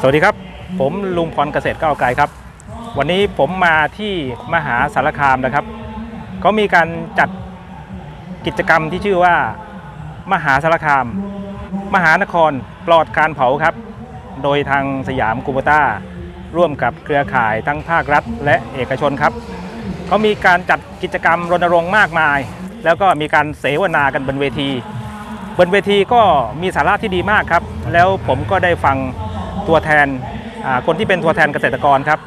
สวัสดีครับ ผมลุงพรเกษตรก้าวไกลครับ วันนี้ผมมาที่มหาสารคามนะครับเขามีการจัดกิจกรรมที่ชื่อว่า มหาสารคาม มหานครปลอดการเผาครับ โดยทางสยามกูบต้า ร่วมกับเครือข่ายทั้งภาครัฐ และเอกชนครับเขามีการจัดกิจกรรมรณรงค์มากมาย แล้วก็มีการเสวนากันบนเวที บนเวทีก็มีสาระที่ดีมากครับ แล้วผมก็ได้ฟัง ตัวแทนคนที่เป็นตัวแทนเกษตรกรครับ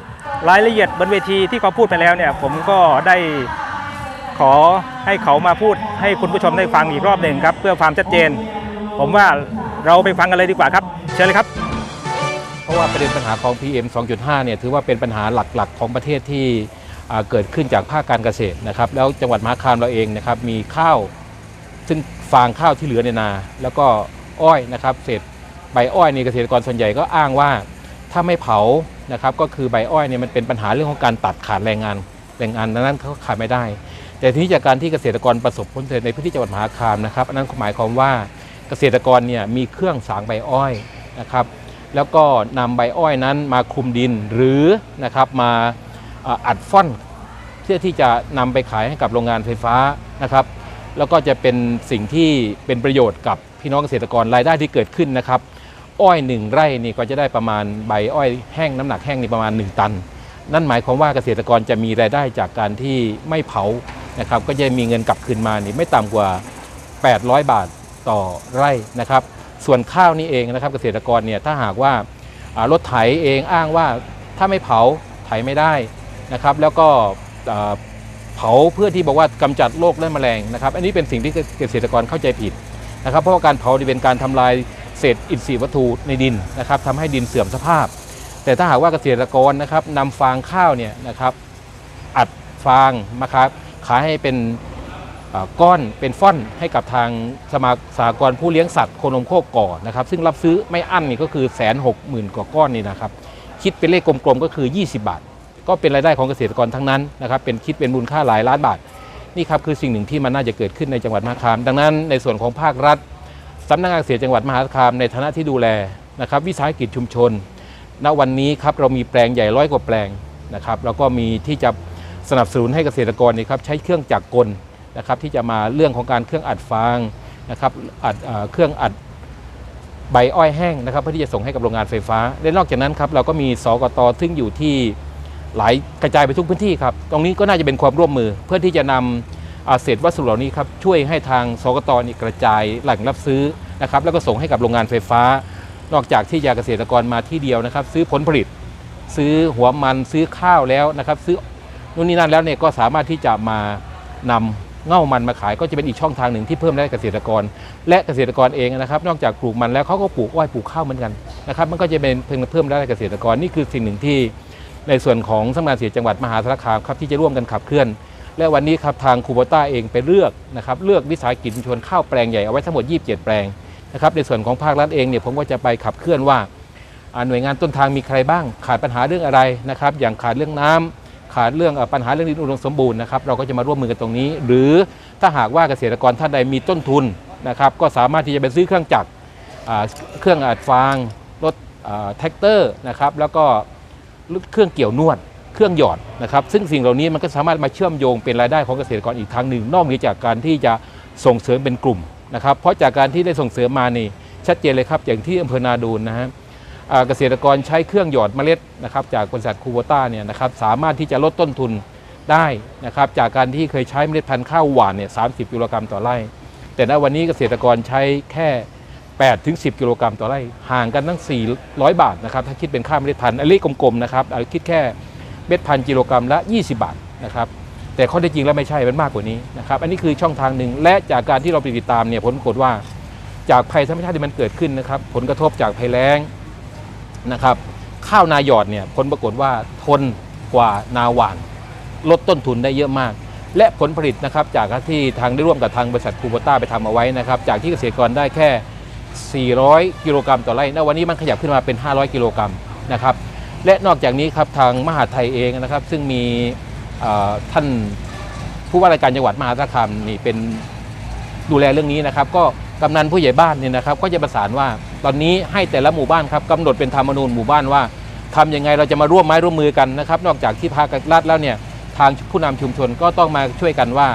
รายละเอียดบนเวทีที่เขาพูดไปแล้วเนี่ยผมก็ได้ขอให้เขามาพูดให้คุณผู้ชมได้ฟังอีกรอบหนึ่งครับ เพื่อความชัดเจน ผมว่าเราไปฟังกันเลยดีกว่าครับ เชิญเลยครับ เพราะว่าประเด็นปัญหาของ PM 2.5 เนี่ยถือว่าเป็นปัญหาหลักๆ ของประเทศที่เกิดขึ้นจากภาคการเกษตรนะครับ แล้วจังหวัดมหาคามเราเองนะครับมีข้าว ซึ่งฟางข้าวที่เหลือในนา แล้วก็อ้อยนะครับเศษ ใบอ้อยนี่เกษตรกรส่วนใหญ่ก็อ้างว่าถ้าไม่เผานะครับก็คือใบอ้อยเนี่ยมันเป็นปัญหาเรื่องของการตัดขาดแรงงานแรงงานนั้นเขาขาดไม่ได้ แต่ทีนี้จากการที่เกษตรกรประสบผลสำเร็จในพื้นที่จังหวัดมหาคามนะครับอันนั้นหมายความว่าเกษตรกรเนี่ยมีเครื่องสางใบอ้อยนะครับแล้วก็นำใบอ้อยนั้นมาคลุมดินหรือนะครับมาอ่าอัดฟ่อนเพื่อที่จะนำไปขายให้กับโรงงานไฟฟ้านะครับ แล้วก็จะเป็นสิ่งที่เป็นประโยชน์กับพี่น้องเกษตรกรรายได้ที่เกิดขึ้นนะครับ อ้อยหนึ่งไร่นี่ก็จะได้ประมาณใบอ้อยแห้งน้ำหนักแห้งนี่ประมาณ 1 ตัน นั่นหมายความว่าเกษตรกรจะมีรายได้จากการที่ไม่เผานะครับก็จะมีเงินกลับคืนมานี่ไม่ต่ำกว่า 800 บาทต่อไร่นะครับส่วนข้าวนี่เองนะครับเกษตรกรเนี่ยถ้าหากว่ารถไถเองอ้างว่าถ้าไม่เผาไถไม่ได้นะครับแล้วก็เผาเพื่อที่บอกว่ากำจัดโรคและแมลงนะครับ อันนี้เป็นสิ่งที่เกษตรกรเข้าใจผิดนะครับ เพราะว่าการเผาเป็นการทำลาย เศษอินทรีย์วัตถุในดินนะครับทำให้ดินเสื่อมสภาพ แต่ถ้าหากว่าเกษตรกรนะครับนำฟางข้าวเนี่ยนะครับอัดฟางมาครับขายให้เป็นก้อนเป็นฟ่อนให้กับทางสมาสากรผู้เลี้ยงสัตว์โคนมโคกก่อนะครับ ซึ่งรับซื้อไม่อั้นนี่ก็คือแสนหกหมื่นกว่าก้อนนี่นะครับคิดเป็นเลขกลมๆก็คือ 20 บาท ก็เป็นรายได้ของเกษตรกรทั้งนั้นนะครับเป็นคิดเป็นมูลค่าหลายล้านบาทนี่ครับคือสิ่งหนึ่งที่มันน่าจะเกิดขึ้นในจังหวัดมหาคาม ดังนั้นในส่วนของภาครัฐ สำนักงานเกษตรจังหวัดมหาสารคามในฐานะที่ดูแลนะครับวิสาหกิจชุมชน ณวันนี้ครับเรามีแปลงใหญ่ร้อยกว่าแปลงนะครับแล้วก็มีที่จะสนับสนุนให้เกษตรกรนี่ครับใช้เครื่องจักรกลนะครับที่จะมาเรื่องของการเครื่องอัดฟางนะครับอัดเครื่องอัดใบอ้อยแห้งนะครับเพื่อที่จะส่งให้กับโรงงานไฟฟ้าและนอกจากนั้นครับเราก็มีสกตซึ่งอยู่ที่หลายกระจายไปทุกพื้นที่ครับ ตรงนี้ก็น่าจะเป็นความร่วมมือเพื่อที่จะนำอ่า เศษวัสดุเหล่านี้ครับช่วยให้ทางสกตนี่กระจายแหล่งรับซื้อนะครับแล้วก็ส่งให้กับโรงงานไฟฟ้า นอกจากที่จะเกษตรกรมาที่เดียวนะครับ ซื้อผลผลิต ซื้อหัวมันซื้อข้าวแล้วนะครับ ซื้อนู่นนี่นั่นแล้วเนี่ยก็สามารถที่จะมานำเง่ามันมาขายก็จะเป็นอีกช่องทางหนึ่งที่เพิ่มรายได้เกษตรกร และเกษตรกรเองนะครับ นอกจากปลูกมันแล้วเขาก็ปลูกอ้อยปลูกข้าวเหมือนกันนะครับ มันก็จะเป็นเพิ่มเพิ่มรายได้เกษตรกรนี่คือสิ่งหนึ่งที่ในส่วนของสำนักงานเกษตรจังหวัดมหาสารคามครับที่จะร่วมกันขับเคลื่อน และวันนี้ครับทางคูโบต้าเองไปเลือกนะครับเลือกวิสาหกิจชุมชนข้าวแปลงใหญ่เอาไว้ทั้งหมด 27 แปลงนะครับในส่วนของภาครัฐเองเนี่ยผมก็จะไปขับเคลื่อนว่าหน่วยงานต้นทางมีใครบ้าง ขาดปัญหาเรื่องอะไรนะครับอย่างขาดเรื่องน้ำขาดเรื่องปัญหาเรื่องดินอุดมสมบูรณ์นะครับเราก็จะมาร่วมมือกันตรงนี้ หรือถ้าหากว่าเกษตรกรท่านใดมีต้นทุนนะครับก็สามารถที่จะไปซื้อเครื่องจักรเครื่องอัดฟางรถแท็กเตอร์นะครับแล้วก็เครื่องเกี่ยวนวด เครื่องหยอดนะครับ ซึ่งสิ่งเหล่านี้มันก็สามารถมาเชื่อมโยงเป็นรายได้ของเกษตรกรอีกทางหนึ่ง นอกเหนือจากการที่จะส่งเสริมเป็นกลุ่มนะครับ เพราะจากการที่ได้ส่งเสริมมานี่ชัดเจนเลยครับอย่างที่อำเภอนาดูนนะฮะเกษตรกรใช้เครื่องหยอดเมล็ดนะครับจากบริษัทคูโบต้าเนี่ยนะครับสามารถที่จะลดต้นทุนได้นะครับจากการที่เคยใช้เมล็ดพันธุ์ข้าวหวานเนี่ยสากิโลกรัมต่อไร่ แต่ณวันนี้เกษตรกรใช้แค่8ถึง10 กิโลกรัมต่อไร่ ห่างกันตั้ง 400 บาทนะครับ ถ้าคิดเป็นค่าเมล็ดพันธุ์อันนี้กลมๆนะครับเอาคิดแค่ เม็ดพันกิโลกรัมละ 20 บาทนะครับแต่ข้อเท็จจริงแล้วไม่ใช่มันมากกว่านี้นะครับอันนี้คือช่องทางหนึ่งและจากการที่เราไปติดตามเนี่ยผลปรากฏว่าจากภัยธรรมชาติที่มันเกิดขึ้นนะครับ ผลกระทบจากภัยแล้งนะครับ ข้าวนาหยอดเนี่ยผลปรากฏว่าทนกว่านาหวาน ลดต้นทุนได้เยอะมาก และผลผลิตนะครับจากที่ทางได้ร่วมกับทางบริษัทคูโบต้าไปทำเอาไว้นะครับ จากที่เกษตรกรได้แค่ 400 กิโลกรัมต่อไร่ณวันนี้มันขยับขึ้นมาเป็น 500 กิโลกรัมนะครับ และนอกจากนี้ครับทางมหาไทยเองนะครับ ซึ่งมีท่านผู้ว่าราชการจังหวัดมหาสารคามนี่เป็นดูแลเรื่องนี้นะครับ ก็กำนันผู้ใหญ่บ้านเนี่ยนะครับ ก็จะประสานว่าตอนนี้ให้แต่ละหมู่บ้านครับกำหนดเป็นธรรมนูญหมู่บ้านว่าทำยังไงเราจะมาร่วมไม้ร่วมมือกันนะครับ นอกจากที่ภาครัฐแล้วเนี่ยทางผู้นำชุมชนก็ต้องมาช่วยกันว่า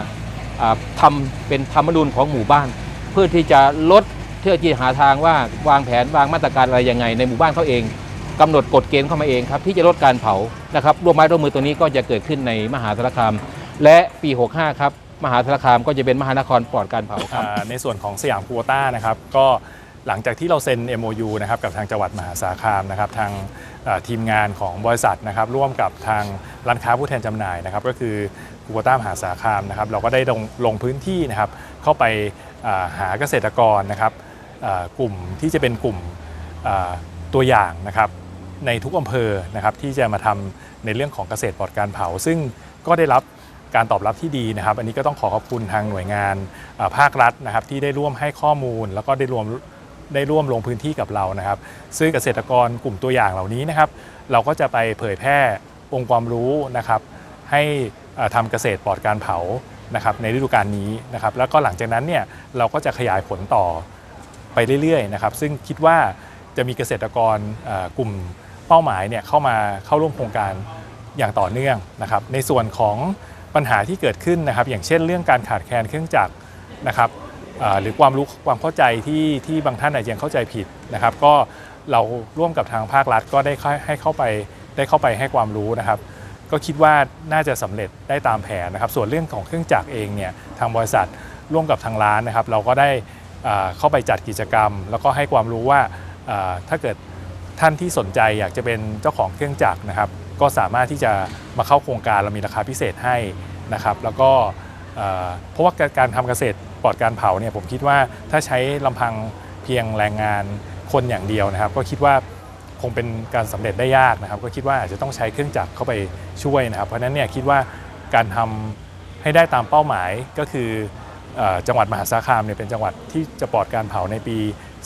ทำาเป็นธรรมนูญของหมู่บ้าน เพื่อที่จะลดเพื่อที่หาทางว่าวางแผนวางมาตรการอะไรยังไงในหมู่บ้านเขาเอง กำหนดกฎเกณฑ์เข้ามาเองครับที่จะลดการเผานะครับร่วมไม้ร่วมมือตัวนี้ก็จะเกิดขึ้นในมหาสารคาม และปี 65 ครับมหาสารคามก็จะเป็นมหานครปลอดการเผาครับในส่วนของสยามคูโบต้านะครับก็หลังจากที่เราเซ็น MOU นะครับกับทางจังหวัดมหาสารคามนะครับทางทีมงานของบริษัทนะครับร่วมกับทางร้านค้าผู้แทนจำหน่ายนะครับก็คือคูโบต้ามหาสารคามนะครับเราก็ได้ลงลงพื้นที่นะครับเข้าไปหาเกษตรกรนะครับกลุ่มที่จะเป็นกลุ่มตัวอย่างนะครับ ในทุกอำเภอนะครับที่จะมาทำในเรื่องของเกษตรปลอดการเผา ซึ่งก็ได้รับการตอบรับที่ดีนะครับ อันนี้ก็ต้องขอขอบคุณทางหน่วยงานภาครัฐนะครับ ที่ได้ร่วมให้ข้อมูล แล้วก็ได้รวมได้ร่วมลงพื้นที่กับเรานะครับ ซึ่งเกษตรกรกลุ่มตัวอย่างเหล่านี้นะครับ เราก็จะไปเผยแพร่องค์ความรู้นะครับ ให้เอ่อทำเกษตรปลอดการเผานะครับในฤดูกาลนี้นะครับ แล้วก็หลังจากนั้นเนี่ยเราก็จะขยายผลต่อไปเรื่อยๆนะครับ ซึ่งคิดว่าจะมีเกษตรกรกลุ่ม เป้าหมายเนี่ยเข้ามาเข้าร่วมโครงการอย่างต่อเนื่องนะครับ ในส่วนของปัญหาที่เกิดขึ้นนะครับ อย่างเช่นเรื่องการขาดแคลนเครื่องจักรนะครับหรือความรู้ความเข้าใจที่ที่บางท่านอาจจะยังเข้าใจผิดนะครับ ก็เราร่วมกับทางภาครัฐก็ได้ให้เข้าไปได้เข้าไปให้ความรู้นะครับ ก็คิดว่าน่าจะสำเร็จได้ตามแผนนะครับ ส่วนเรื่องของเครื่องจักรเองเนี่ยทางบริษัทร่วมกับทางร้านนะครับ เราก็ได้เข้าไปจัดกิจกรรม แล้วก็ให้ความรู้ว่าถ้าเกิด ท่านที่สนใจอยากจะเป็นเจ้าของเครื่องจักรนะครับ ก็สามารถที่จะมาเข้าโครงการเรามีราคาพิเศษให้นะครับ แล้วก็เพราะว่าการทำเกษตรปลอดการเผาเนี่ยผมคิดว่าถ้าใช้ลำพังเพียงแรงงานคนอย่างเดียวนะครับ ก็คิดว่าคงเป็นการสำเร็จได้ยากนะครับ ก็คิดว่าอาจจะต้องใช้เครื่องจักรเข้าไปช่วยนะครับ เพราะฉะนั้นเนี่ยคิดว่าการทำให้ได้ตามเป้าหมายก็คืออจังหวัดมหาสารคามเนี่ยเป็นจังหวัดที่จะปลอดการเผาในปี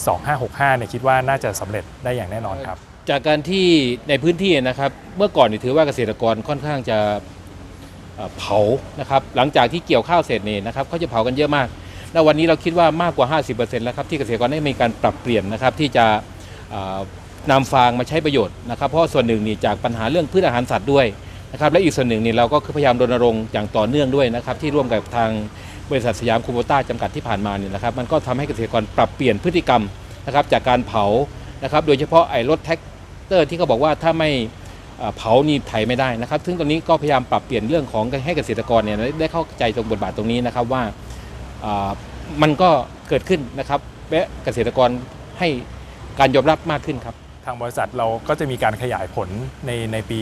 2565เนี่ยคิดว่าน่าจะสำเร็จได้อย่างแน่นอนครับ จากการที่ในพื้นที่นะครับเมื่อก่อนนี่ถือว่าเกษตรกรค่อนข้างจะเผานะครับหลังจากที่เกี่ยวข้าวเสร็จนี่นะครับเขาจะเผากันเยอะมาก แล้ววันนี้เราคิดว่ามากกว่า 50%แล้วครับที่เกษตรกรได้มีการปรับเปลี่ยนนะครับที่จะนำฟางมาใช้ประโยชน์นะครับเพราะส่วนหนึ่งนี่จากปัญหาเรื่องพืชอาหารสัตว์ด้วยนะครับและอีกส่วนหนึ่งนี่เราก็พยายามรณรงค์อย่างต่อเนื่องด้วยนะครับที่ร่วมกับทาง บริษัทสยามคูโบต้าจำกัดที่ผ่านมาเนี่ยนะครับมันก็ทำให้เกษตรกรปรับเปลี่ยนพฤติกรรมนะครับจากการเผานะครับโดยเฉพาะไอ้รถแท็กเตอร์ที่เขาบอกว่าถ้าไม่เผานี่ไถไม่ได้นะครับ ซึ่งตอนนี้ก็พยายามปรับเปลี่ยนเรื่องของให้เกษตรกรเนี่ยได้เข้าใจตรงบทบาทตรงนี้นะครับว่ามันก็เกิดขึ้นนะครับและเกษตรกรให้การยอมรับมากขึ้นครับ ทางบริษัทเราก็จะมีการขยายผลในในปี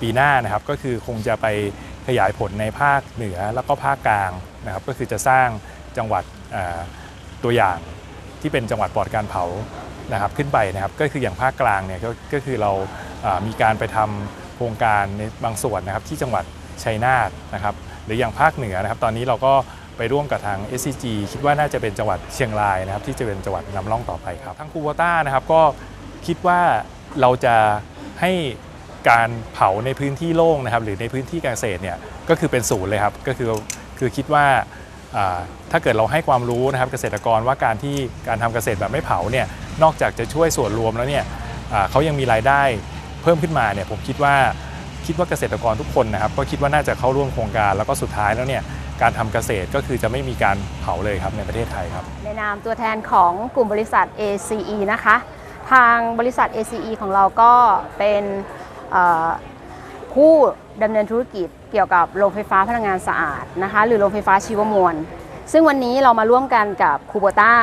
ปีหน้านะครับ ก็คือคงจะไป ขยายผลในภาคเหนือแล้วก็ภาคกลางนะครับก็คือจะสร้างจังหวัดตัวอย่างที่เป็นจังหวัดปลอดการเผานะครับขึ้นไปนะครับก็คืออย่างภาคกลางเนี่ยก็ก็คือเรามีการไปทำโครงการในบางส่วนนะครับที่จังหวัดชัยนาทนะครับหรืออย่างภาคเหนือนะครับ ตอนนี้เราก็ไปร่วมกับทาง SCG คิดว่าน่าจะเป็นจังหวัดเชียงรายนะครับที่จะเป็นจังหวัดนำร่องต่อไปครับทางคูโบต้านะครับก็คิดว่าเราจะให้ การเผาในพื้นที่โล่งนะครับหรือในพื้นที่การเกษตรเนี่ยก็คือเป็นศูนย์เลยครับก็คือคือคิดว่าถ้าเกิดเราให้ความรู้นะครับเกษตรกรว่าการที่การทำเกษตรแบบไม่เผาเนี่ยนอกจากจะช่วยส่วนรวมแล้วเนี่ยเขายังมีรายได้เพิ่มขึ้นมาเนี่ยผมคิดว่าคิดว่าเกษตรกรทุกคนนะครับ ก็คิดว่าน่าจะเข้าร่วมโครงการแล้วก็สุดท้ายแล้วเนี่ยการทำเกษตรก็คือจะไม่มีการเผาเลยครับในประเทศไทยครับในนามตัวแทนของกลุ่มบริษัท ACE นะคะ ทางบริษัท ACE ของเราก็เป็น ผู้ดำเนินธุรกิจเกี่ยวกับโรงไฟฟ้าพลังงานสะอาดนะคะหรือโรงไฟฟ้าชีวมวล ซึ่งวันนี้เรามาร่วมกันกับคูโบต้า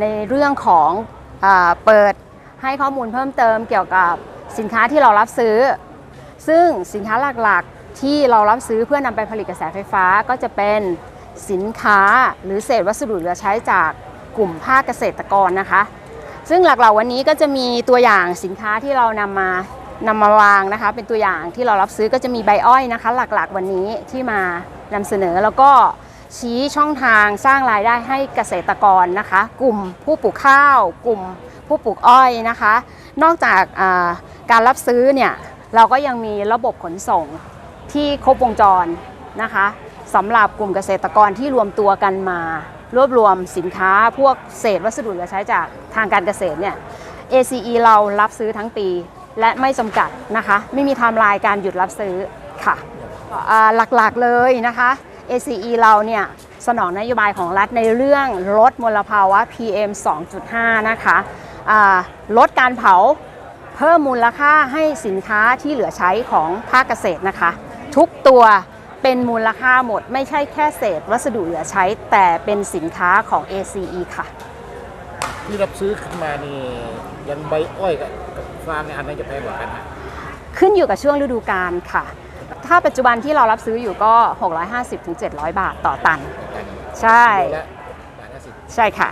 ในเรื่องของเออเปิดให้ข้อมูลเพิ่มเติมเกี่ยวกับสินค้าที่เรารับซื้อ ซึ่งสินค้าหลักๆที่เรารับซื้อเพื่อนำไปผลิตกระแสไฟฟ้าก็จะเป็นสินค้าหรือเศษวัสดุเหลือใช้จากกลุ่มภาคเกษตรกรนะคะ ซึ่งหลักๆวันนี้ก็จะมีตัวอย่างสินค้าที่เรานำมา นำมาวางนะคะ เป็นตัวอย่างที่เรารับซื้อก็จะมีใบอ้อยนะคะ หลักๆวันนี้ที่มานำเสนอแล้วก็ชี้ช่องทางสร้างรายได้ให้เกษตรกรนะคะ กลุ่มผู้ปลูกข้าว กลุ่มผู้ปลูกอ้อยนะคะ นอกจากการรับซื้อเนี่ยเราก็ยังมีระบบขนส่งที่ครบวงจรนะคะสำหรับกลุ่มเกษตรกรที่รวมตัวกันมารวบรวมสินค้าพวกเศษวัสดุเหลือใช้จากทางการเกษตรเนี่ย ACE เรารับซื้อทั้งปี และไม่จำกัดนะคะ ไม่มีไทม์ไลน์การหยุดรับซื้อค่ะหลักๆเลยนะคะ ACE เราเนี่ยสนองนโยบายของรัฐในเรื่องลดมลภาวะ PM 2.5 นะคะลดการเผาเพิ่มมูลค่าให้สินค้าที่เหลือใช้ของภาคเกษตรนะคะ ทุกตัวเป็นมูลค่าหมดไม่ใช่แค่เศษวัสดุเหลือใช้แต่เป็นสินค้าของ ACE ค่ะ ที่รับซื้อขึ้นมานี่ยังใบอ้อยกับ ฟางเนี่ยอันไหนจะแพงกว่ากันฮะขึ้นอยู่กับช่วงฤดูกาลค่ะ ถ้าปัจจุบันที่เรารับซื้ออยู่ก็ 650-700 บาทต่อตันกันใช่กิโลละบาทห้าสิบใช่ค่ะ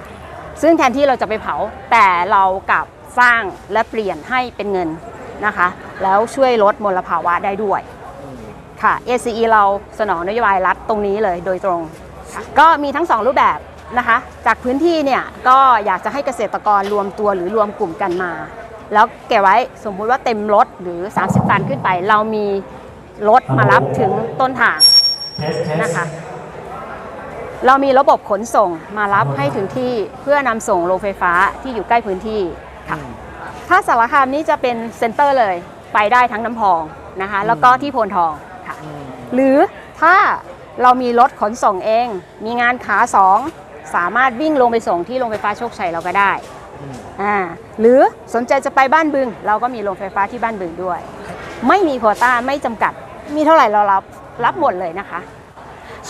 ซึ่งแทนที่เราจะไปเผา แต่เรากลับสร้างและเปลี่ยนให้เป็นเงินนะคะ แล้วช่วยลดมลภาวะได้ด้วย อืมค่ะ ACE เราสนองนโยบายรัฐตรงนี้เลยโดยตรงค่ะก็มีทั้ง 2 รูปแบบนะคะ จากพื้นที่เนี่ยก็อยากจะให้เกษตรกรรวมตัวหรือรวมกลุ่มกันมา แล้วเก็บไว้สมมุติว่าเต็มรถหรือ 30 ตันขึ้นไป เรามีรถมารับถึงต้นทางนะคะ เรามีระบบขนส่งมารับให้ถึงที่เพื่อนำส่งโรงไฟฟ้าที่อยู่ใกล้พื้นที่ค่ะถ้าสารคามนี้จะเป็นเซ็นเตอร์เลยไปได้ทั้งน้ำพองนะคะ แล้วก็ที่โพนทองค่ะ หรือถ้าเรามีรถขนส่งเอง มีงานขาสองสามารถวิ่งลงไปส่งที่โรงไฟฟ้าโชคชัยเราก็ได้ อ่าหรือสนใจจะไปบ้านบึง เราก็มีโรงไฟฟ้าที่บ้านบึงด้วย ไม่มีโควต้าไม่จำกัด มีเท่าไหร่เรารับรับหมดเลยนะคะ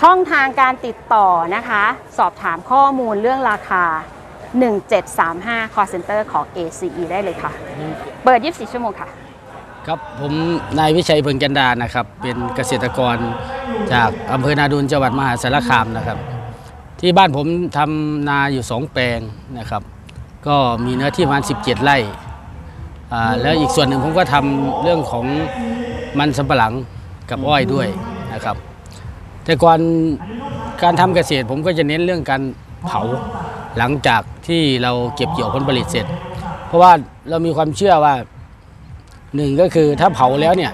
ช่องทางการติดต่อนะคะ สอบถามข้อมูลเรื่องราคา 1735 call center ของ ACE ได้เลยค่ะ เปิด 24 ชั่วโมงค่ะ ครับผมนายวิชัยเพิงจันดานะครับ เป็นเกษตรกรจากอำเภอนาดุลจังหวัดมหาสารคามนะครับ ที่บ้านผมทำนาอยู่สองแปลงนะครับ ก็มีเนื้อที่ประมาณ 17 ไร่อ่าแล้วอีกส่วนหนึ่งผมก็ทำเรื่องของมันสำปะหลังกับอ้อยด้วยนะครับ แต่ก่อนการทำเกษตรผมก็จะเน้นเรื่องการเผาหลังจากที่เราเก็บเกี่ยวผลผลิตเสร็จ เพราะว่าเรามีความเชื่อว่าหนึ่งก็คือถ้าเผาแล้วเนี่ย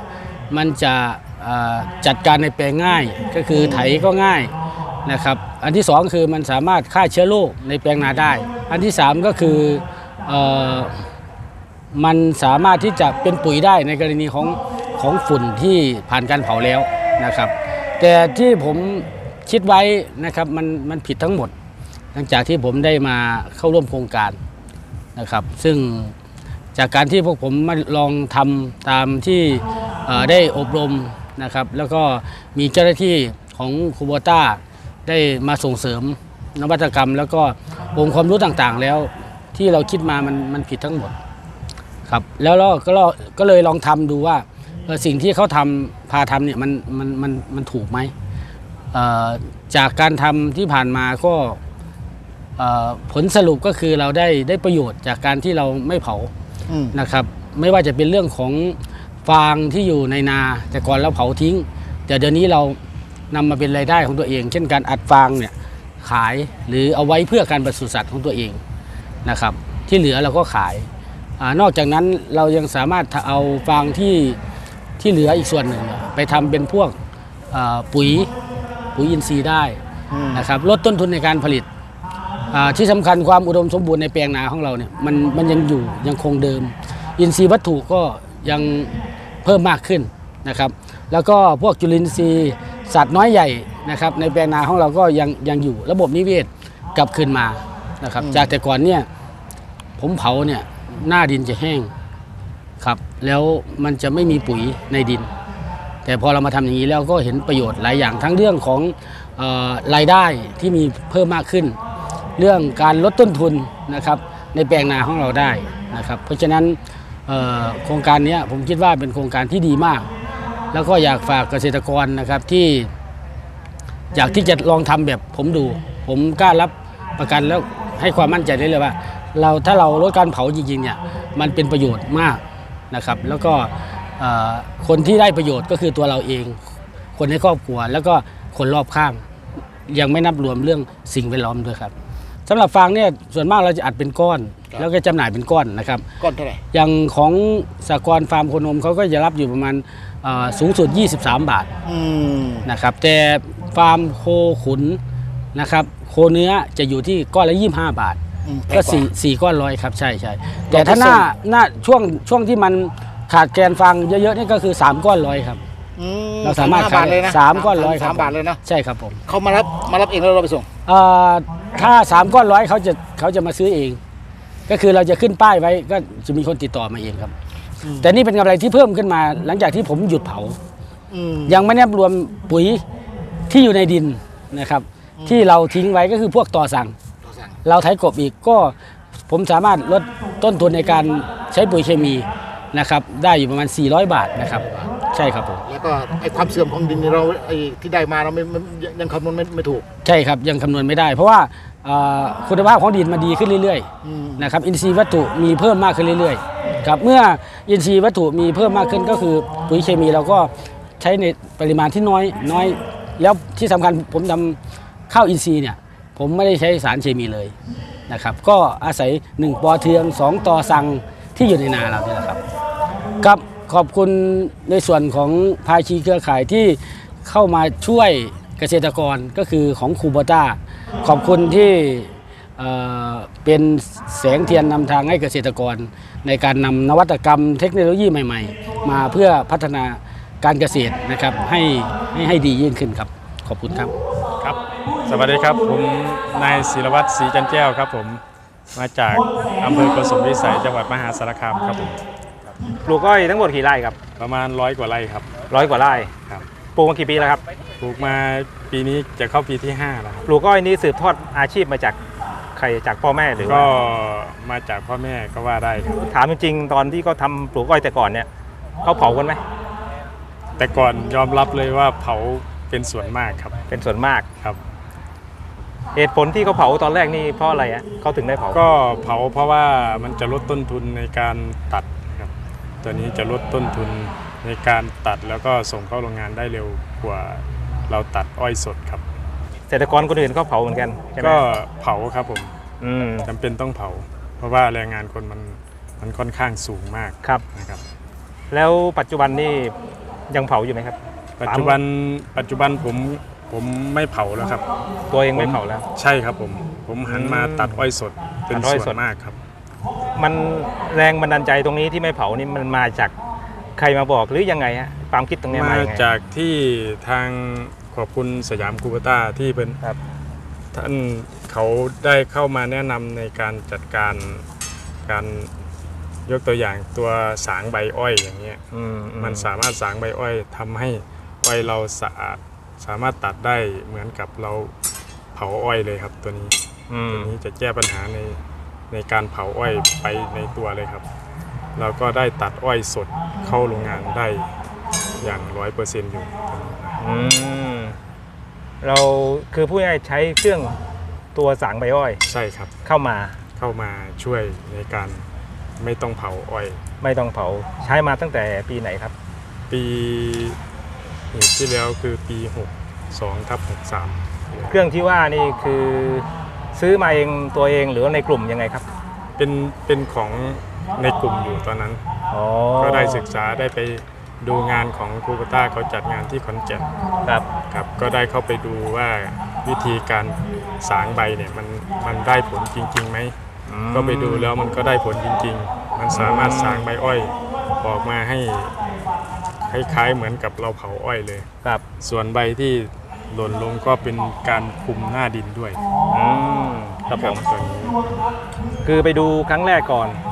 มันจะเอ่อจัดการในแปลงง่ายก็คือไถก็ง่าย นะครับ อันที่สองคือมันสามารถฆ่าเชื้อโรคในแปลงนาได้ อันที่สามก็คือออมันสามารถที่จะเป็นปุ๋ยได้ในกรณีของของฝุ่นที่ผ่านการเผาแล้วนะครับ แต่ที่ผมคิดไว้นะครับมันมันผิดทั้งหมด หลังจากที่ผมได้มาเข้าร่วมโครงการนะครับ ซึ่งจากการที่พวกผมมาลองทำตามที่ได้อบรมนะครับ แล้วก็มีเจ้าหน้าที่ของคูโบต้า ได้มาส่งเสริมนวัตกรรม แล้วก็องค์ความรู้ต่างๆ แล้วที่เราคิดมามันมันผิดทั้งหมดครับแล้วเราก็เราก็เลยลองทำดูว่าเอ่อสิ่งที่เขาทำพาทำเนี่ยมันมันมันมันถูกไหมเอ่อจากการทำที่ผ่านมาก็เอ่อผลสรุปก็คือเราได้ได้ประโยชน์จากการที่เราไม่เผาอืมนะครับไม่ว่าจะเป็นเรื่องของฟางที่อยู่ในนา แต่ก่อนเราเผาทิ้ง แต่เดี๋ยวนี้เรา นำมาเป็นรายได้ของตัวเอง เช่นการอัดฟางเนี่ยขายหรือเอาไว้เพื่อการปศุสัตว์ของตัวเองนะครับ ที่เหลือเราก็ขายอนอกจากนั้นเรายังสามารถเอาฟางที่ที่เหลืออีกส่วนหนึ่ง ไปทำเป็นพวกปุ๋ยปุ๋ยอินทรีย์ได้นะครับลดต้นทุนในการผลิตที่สำคัญความอุดมสมบูรณ์ในแปลงนาของเราเนี่ยมันมันยังอยู่ยังคงเดิม อินทรีย์วัตถุก็ยังเพิ่มมากขึ้นนะครับ แล้วก็พวกจุลินทรีย์ สัตว์น้อยใหญ่นะครับในแปลงนาของเราก็ยังยังอยู่ระบบนิเวศกลับคืนมานะครับจากแต่ก่อนเนี่ยผมเผาเนี่ยหน้าดินจะแห้งครับแล้วมันจะไม่มีปุ๋ยในดิน แต่พอเรามาทำอย่างนี้แล้วก็เห็นประโยชน์หลายอย่างทั้งเรื่องของเออรายได้ที่มีเพิ่มมากขึ้น เรื่องการลดต้นทุนนะครับในแปลงนาของเราได้นะครับเพราะฉะนั้นเอ่อโครงการเนี้ยผมคิดว่าเป็นโครงการที่ดีมาก แล้วก็อยากฝากเกษตรกรนะครับที่อยากที่จะลองทำแบบผมดู ผมกล้ารับประกันแล้วให้ความมั่นใจได้เลยว่า เราถ้าเราลดการเผาจริงๆเนี่ยมันเป็นประโยชน์มากนะครับ แล้วก็เอ่อคนที่ได้ประโยชน์ก็คือตัวเราเอง คนในครอบครัว แล้วก็คนรอบข้าง ยังไม่นับรวมเรื่องสิ่งแวดล้อมด้วยครับสำหรับฟางเนี่ยส่วนมากเราจะอัดเป็นก้อน แล้วก็จำหน่ายเป็นก้อนนะครับ ก้อนเท่าไหร่อย่างของสากรณ์ฟาร์มโคนมเขาก็จะรับอยู่ประมาณเอ่อ สูงสุด 23 บาทอืมนะครับแต่ฟาร์มโคขุนนะครับโคเนื้อจะอยู่ที่ก้อนละ 25 บาทอืมแพงก็ว่าสี่สี่ก้อนร้อยครับใช่ใช่แต่ถ้าเราหไปส่น้างหน้าช่วงช่วงที่มันขาดแกนฟางเยอะๆนี่ก็คือ 3 ก้อนร้อยครับอืเราสามารถห้บาทเลยนะสามก้อนร้อยครับสามบาทเลยนะใช่ครับผมเขามารับมารับเองแล้วเราไปส่งเอ่อถ้า3ก้อนร้อยเขาจะเขาจะมาซื้อเอง ก็คือเราจะขึ้นป้ายไว้ก็จะมีคนติดต่อมาเองครับอืม แต่นี่เป็นกำไรที่เพิ่มขึ้นมา หลังจากที่ผมหยุดเผาอืมยังไม่นับรวมปุ๋ยที่อยู่ในดินนะครับ ที่เราทิ้งไว้ก็คือพวกต่อสั่งเราสั่ง เราไถกบอีกก็ผมสามารถลดต้นทุนในการใช้ปุ๋ยเคมีนะครับ ได้อยู่ประมาณ 400 บาทนะครับ ใช่ครับผม แล้วก็ไอ้ความเสื่อมของดินนี่เราไอ้ที่ได้มาเราไม่ไม่ยังยังคำนวณไม่ไม่ถูก ใช่ครับยังคำนวณไม่ได้ เพราะว่าเอ่อ คุณภาพของดินมันดีขึ้นเรื่อยอืมๆนะครับอินทรีย์วัตถุมีเพิ่มมากขึ้นเรื่อยๆครับเมื่ออินทรีย์วัตถุมีเพิ่มมากขึ้นก็คือปุ๋ยเคมีเราก็ใช้ในปริมาณที่น้อยน้อย แล้วที่สำคัญผมทำข้าวอินทรีย์เนี่ยผมไม่ได้ใช้สารเคมีเลยนะครับก็อาศัย 1 ปอเทือง 2 ต่อสังที่อยู่ในนาเราเนี่ยแหละครับครับขอบคุณในส่วนของภาคีเครือข่ายที่เข้ามาช่วยเกษตรกรก็คือของคูโบต้า ขอบคุณที่เอ่อเป็นแสงเทียนนำทางให้เกษตรกร ในการนำนวัตกรรมเทคโนโลยีใหม่ ๆ มาเพื่อพัฒนาการเกษตรนะครับให้ให้ให้ดียิ่งขึ้นครับ ขอบคุณครับครับ สวัสดีครับผมนายศิรวัตรศรีจันแก้วครับผมมาจากอำเภอโกสุมวิสัยจังหวัดมหาสารคามครับผมปลูกอ้อยทั้งหมดกี่ไร่ครับประมาณร้อยกว่าไร่ครับร้อยกว่าไร่ครับ ปลูกมากี่ปีแล้วครับ ปลูกมาปีนี้จะเข้าปีที่5แล้วครับ ปลูกอ้อยนี่สืบทอดอาชีพมาจากใครจากพ่อแม่หรือว่าก็มาจากพ่อแม่ก็ว่าได้ครับถามจริงๆตอนที่เขาทำปลูกอ้อยแต่ก่อนเนี่ยเขาเผากันไหมแต่ก่อนยอมรับเลยว่าเผาเป็นส่วนมากครับ เป็นส่วนมากครับ เหตุผลที่เขาเผาตอนแรกนี่เพราะอะไรอะเขาถึงได้เผา ก็เผาเพราะว่ามันจะลดต้นทุนในการตัดครับ ตัวนี้จะลดต้นทุน ในการตัดแล้วก็ส่งเข้าโรงงานได้เร็วกว่าเราตัดอ้อยสดครับ เกษตรกรคนอื่นเขาเผาเหมือนกันใช่ไหมก็เผาครับผมอืมจำเป็นต้องเผา เพราะว่าแรงงานคนมันมันค่อนข้างสูงมากครับ นะครับ แล้วปัจจุบันนี่ยังเผาอยู่ไหมครับ ปัจจุบันปัจจุบันผมผมไม่เผาแล้วครับ ตัวเองไม่เผาแล้ว ใช่ครับผม ผมหันมาอืมตัดอ้อยสดเป็นตัดอ้อยส่สวดนมากครับ มันแรงบันดาลใจตรงนี้ที่ไม่เผานี่มันมาจาก ใครมาบอกหรือยังไงฮะความคิดตรงเนี้ยมามายังไง จากที่ทางขอบคุณสยามคูเปต้าที่เป็นครับ ท่านเขาได้เข้ามาแนะนำในการจัดการการยกตัวอย่างตัวสางใบอ้อยอย่างเงี้ย อืมอืมันสามารถสางใบอ้อยทำให้อ้อยเราสะอาด สามารถตัดได้เหมือนกับเราเผาอ้อยเลยครับ ตัวนี้อืมตัวนี้จะแก้ปัญหาในในการเผาอ้อยไปในตัวเลยครับ เราก็ได้ตัดอ้อยสดเข้าโรงงานได้อย่างร้อยเปอร์เซ็นต์อยู่ อืมเราคือผู้ใหญ่ายๆใช้เครื่องตัวสางใบอ้อยใช่ครับ เข้ามาเข้ามาช่วยในการไม่ต้องเผาอ้อย ไม่ต้องเผาใช้มาตั้งแต่ปีไหนครับ ปีเหตุที่แล้วคือปี 62ทับ63 เครื่องที่ว่านี่คือซื้อมาเองตัวเองหรือว่าในกลุ่มยังไงครับ เป็นเป็นของ ในกลุ่มอยู่ตอนนั้น อ๋อก็ได้ศึกษาได้ไปดูงานของครูปต้าเขาจัดงานที่ขอนแก่นครับ ครับ ก็ได้เข้าไปดูว่าวิธีการสางใบเนี่ยมันมันได้ผลจริงๆไหม อืม ก็ไปดูแล้วมันก็ได้ผลจริง ๆ มันสามารถสางใบอ้อยออกมาให้คล้ายๆเหมือนกับเราเผาอ้อยเลย ครับส่วนใบที่หล่นลงก็เป็นการคุมหน้าดินด้วยอืมครับผม ตัวนี้คือไปดูครั้งแรกก่อนใ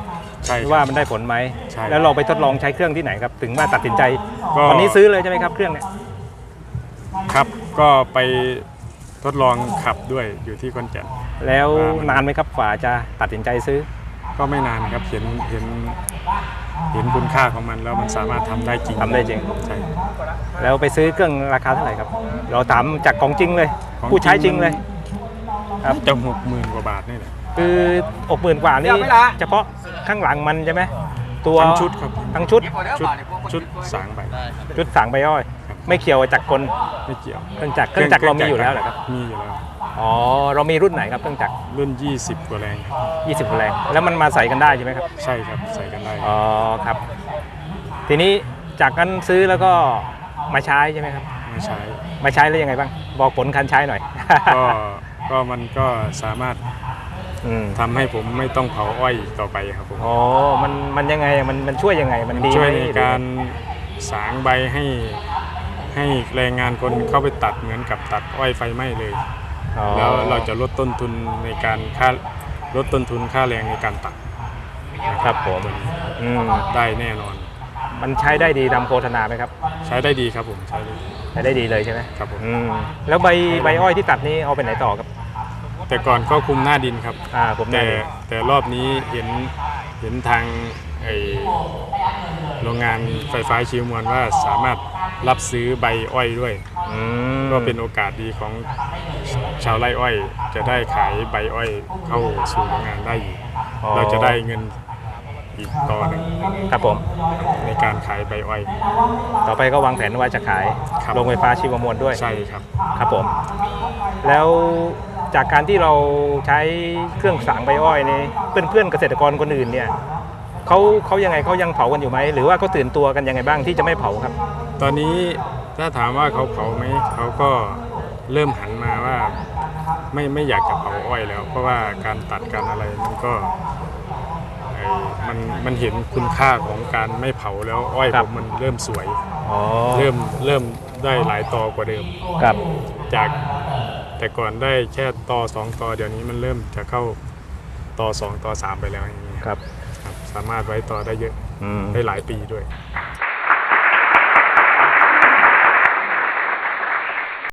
ช่ครับว่ามันได้ผลไหมใช่แล้วเราไปทดลองใช้เครื่องที่ไหนครับ ถึงว่าตัดสินใจก็วันนี้ซื้อเลยใช่ไหมครับเครื่องเนี้ยครับก็ไปทดลองขับด้วยอยู่ที่ขอนแก่น แล้วอ่ามันนานไหมครับฝ่าจะตัดสินใจซื้อ ก็ไม่นานครับเห็นเห็นเห็นคุณค่าของมันแล้วมันสามารถทำได้จริงทำได้จริง ใช่ แล้วไปซื้อเครื่องราคาเท่าไหร่ครับ เราถามจากของจริงเลย ของผู้ใช้จริงเลยครับจะหกหมื่นกว่าบาทนี่แหละคืออกหมื่นกว่านี่เฉพาะ ข้างหลังมันใช่ไหมตัวทั้งชุดครับทั้งชุดชุดชุดสางใบชุดสางใบอ้อยครับไม่เกี่ยวกับจักรกลไม่เกี่ยวเครื่องจักรเครื่องจักรเรามีอยู่แล้วเหรอครับมีอยู่แล้วอ๋อเรามีรุ่นไหนครับเครื่องจักรรุ่น 20กว่าแรงครับ20แรง แล้วมันมาใส่กันได้ใช่ไหมครับใช่ครับใส่กันได้อ๋อครับ ทีนี้จากนั้นซื้อแล้วก็มาใช้ใช่ไหมครับมาใช้มาใช้แล้วยังไงบ้าง บอกผลการใช้หน่อยก็ก็มันก็สามารถ อืม ทำให้ผมไม่ต้องเผาอ้อยอีกต่อไปครับผม อ๋อ มันมันยังไงมันมันช่วยยังไง มันดีช่วยไหมในการสางใบให้ให้แรงงานคนเข้าไปตัดเหมือนกับตัดอ้อยไฟไหม้เลย อ๋อแล้วเราจะลดต้นทุนในการค่าลดต้นทุนค่าแรงในการตัดครับผม อืม ได้แน่นอน มันใช้ได้ดีตามโฆษณาไหมครับ ใช้ได้ดีครับผมใช้ได้ดีใช้ได้ดีเลยใช่ไหมครับผม อืม แล้วใบใบอ้อยที่ตัดนี้เอาไปไหนต่อครับ แต่ก่อนก็คุมหน้าดินครับ อ่าผมแต่ได้แต่รอบนี้เห็นเห็นทางไอโรงงานไฟฟ้าชิวมวลว่าสามารถรับซื้อใบอ้อยด้วย อืมก็เป็นโอกาสดีของชาวไร่อ้อย จะได้ขายใบอ้อยเข้าสู่โรงงานได้อีกอ๋อเราจะได้เงินอีกต่อหนึ่งครับผม ในการขายใบอ้อย ต่อไปก็วางแผนว่าจะขายครับ โรงไฟฟ้าชีวมวลด้วย ใช่ครับ ครับผม แล้ว จากการที่เราใช้เครื่องสางใบอ้อยนี่เพื่อนเพื่อนๆเกษตรกรคนอื่นเนี่ยเขาเขายังไงเขายังเผากันอยู่ไหมหรือว่าเขาตื่นตัวกันยังไงบ้างที่จะไม่เผาครับ ตอนนี้ถ้าถามว่าเขาเผาไหมเขาก็เริ่มหันมาว่าไม่ไม่อยากจะเผาอ้อยแล้ว เพราะว่าการตัดการอะไรมันก็ไอ้มันมันเห็นคุณค่าของการไม่เผาแล้วอ้อยครัผบมมันเริ่มสวยอ๋อเริ่มเริ่มได้หลายตอกว่าเดิมครับจาก แต่ก่อนได้แค่ตอสองตอเดี๋ยวนี้มันเริ่มจะเข้าตอสองตอสามไปแล้วอย่างนี้ครับครับ สามารถไว้ต่อได้เยอะอืม ได้หลายปีด้วยค